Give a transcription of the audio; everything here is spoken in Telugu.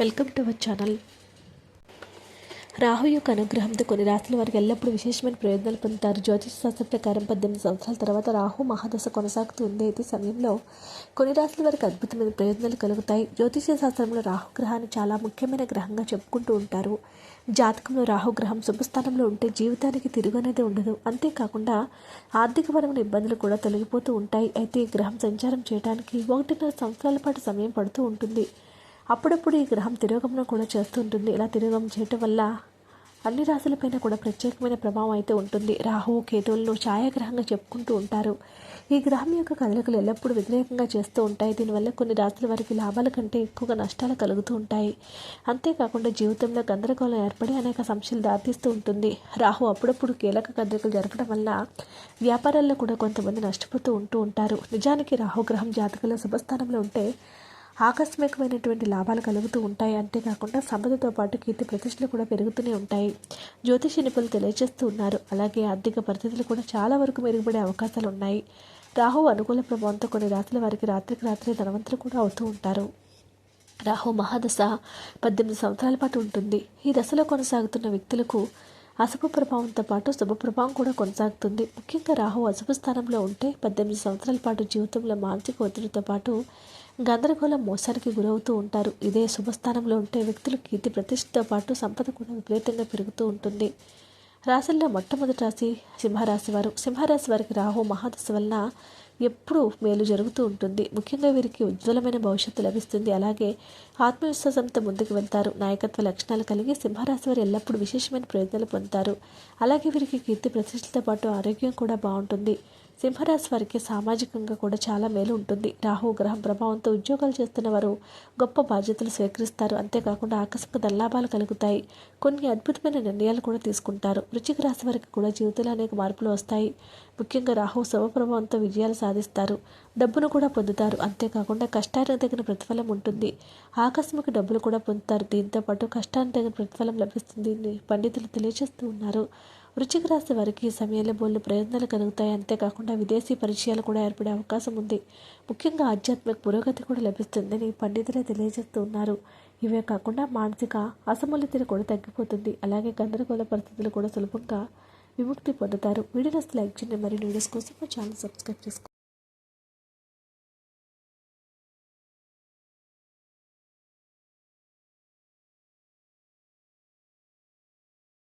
Welcome to our channel. Rahu యొక్క అనుగ్రహంతో కొన్ని రాశుల వారికి ఎల్లప్పుడూ విశేషమైన ప్రయోజనాలు పొందుతారు. జ్యోతిష శాస్త్రం ప్రకారం పద్దెనిమిది సంవత్సరాల తర్వాత రాహు మహాదశ కొనసాగుతూ ఉంది. అయితే సమయంలో కొన్ని రాశుల వారికి అద్భుతమైన ప్రయోజనాలు కలుగుతాయి. జ్యోతిష శాస్త్రంలో రాహు గ్రహాన్ని చాలా ముఖ్యమైన గ్రహంగా చెప్పుకుంటూ ఉంటారు. జాతకంలో రాహుగ్రహం శుభస్థానంలో ఉంటే జీవితానికి తిరుగనేది ఉండదు. అంతేకాకుండా ఆర్థికపరమైన ఇబ్బందులు కూడా తొలగిపోతూ ఉంటాయి. అయితే ఈ గ్రహం సంచారం చేయడానికి ఒకటిన్నర సంవత్సరాల పాటు సమయం పడుతూ ఉంటుంది. అప్పుడప్పుడు ఈ గ్రహం తిరోగమనం కూడా చేస్తూ ఉంటుంది ఇలా తిరోగమనం చేయటం వల్ల అన్ని రాశులపైన కూడా ప్రత్యేకమైన ప్రభావం అయితే ఉంటుంది. రాహువు కేతువులను ఛాయాగ్రహంగా చెప్పుకుంటూ ఉంటారు. ఈ గ్రహం యొక్క కదలికలు ఎల్లప్పుడూ వ్యతిరేకంగా చేస్తూ ఉంటాయి. దీనివల్ల కొన్ని రాశుల వారికి లాభాల కంటే ఎక్కువగా నష్టాలు కలుగుతూ ఉంటాయి. అంతేకాకుండా జీవితంలో గందరగోళం ఏర్పడి అనేక సమస్యలు దారితీస్తూ ఉంటుంది. రాహు అప్పుడప్పుడు కీలక కదలికలు జరపడం వల్ల వ్యాపారాల్లో కూడా కొంతమంది నష్టపోతూ ఉంటూ ఉంటారు. నిజానికి రాహుగ్రహం జాతకంలో శుభస్థానంలో ఉంటే ఆకస్మికమైనటువంటి లాభాలు కలుగుతూ ఉంటాయి. అంతేకాకుండా సంపదతో పాటు కీర్తి ప్రతిష్టలు కూడా పెరుగుతూనే ఉంటాయి. జ్యోతిష నిపుణులు తెలియజేస్తూ ఉన్నారు. అలాగే ఆర్థిక పరిస్థితులు కూడా చాలా వరకు మెరుగుపడే అవకాశాలు ఉన్నాయి. రాహు అనుకూల ప్రభావంతో కొన్ని రాత్రుల వారికి రాత్రికి రాత్రి ధనవంతులు కూడా అవుతూ ఉంటారు. రాహు మహాదశ పద్దెనిమిది సంవత్సరాల పాటు ఉంటుంది. ఈ దశలో కొనసాగుతున్న వ్యక్తులకు అశుభ ప్రభావంతో పాటు శుభ ప్రభావం కూడా కొనసాగుతుంది. ముఖ్యంగా రాహు అశుభ స్థానంలో ఉంటే పద్దెనిమిది సంవత్సరాల పాటు జీవితంలో మానసిక ఒత్తిడితో పాటు గందరగోళం మోసానికి గురవుతూ ఉంటారు. ఇదే శుభస్థానంలో ఉంటే వ్యక్తులు కీర్తి ప్రతిష్టతో పాటు సంపద కూడా విపరీతంగా పెరుగుతూ ఉంటుంది. రాశుల్లో మొట్టమొదటి రాశి సింహరాశి వారు. సింహరాశి వారికి రాహు మహాదశ వలన ఎప్పుడూ మేలు జరుగుతూ ఉంటుంది. ముఖ్యంగా వీరికి ఉజ్వలమైన భవిష్యత్తు లభిస్తుంది. అలాగే ఆత్మవిశ్వాసంతో ముందుకు వెళ్తారు. నాయకత్వ లక్షణాలు కలిగి సింహరాశి వారు ఎల్లప్పుడూ విశేషమైన ప్రయోజనాలు పొందుతారు. అలాగే వీరికి కీర్తి ప్రతిష్టతో పాటు ఆరోగ్యం కూడా బాగుంటుంది. సింహరాశి వారికి సామాజికంగా కూడా చాలా మేలు ఉంటుంది. రాహు గ్రహం ప్రభావంతో ఉద్యోగాలు చేస్తున్న వారు గొప్ప బాధ్యతలు స్వీకరిస్తారు. అంతేకాకుండా ఆకస్మిక దల్లాభాలు కలుగుతాయి. కొన్ని అద్భుతమైన నిర్ణయాలు కూడా తీసుకుంటారు. వృచ్చిక రాశి వారికి కూడా జీవితంలో అనేక మార్పులు వస్తాయి. ముఖ్యంగా రాహు శవ ప్రభావంతో విజయాలు సాధిస్తారు. డబ్బును కూడా పొందుతారు. అంతేకాకుండా కష్టానికి తగిన ప్రతిఫలం ఉంటుంది. ఆకస్మిక డబ్బులు కూడా పొందుతారు. దీంతో పాటు కష్టానికి తగిన ప్రతిఫలం లభిస్తుంది. పండితులు తెలియజేస్తూ ఉన్నారు. వృచ్చిక రాశి వారికి ఈ సమయంలో బోళ్ళు ప్రయోజనాలు కలుగుతాయి. అంతేకాకుండా విదేశీ పరిచయాలు కూడా ఏర్పడే అవకాశం ఉంది. ముఖ్యంగా ఆధ్యాత్మిక పురోగతి కూడా లభిస్తుందని పండితులే తెలియజేస్తూ ఉన్నారు. ఇవే కాకుండా మానసిక అసమతుల్యత కూడా తగ్గిపోతుంది. అలాగే గందరగోళ పరిస్థితులు కూడా సులభంగా విముక్తి పొందుతారు. వీడియోస్ లైక్ చేయండి. మరియు వీడియోస్ కోసం మా ఛానల్ సబ్స్క్రైబ్ చేసుకోండి.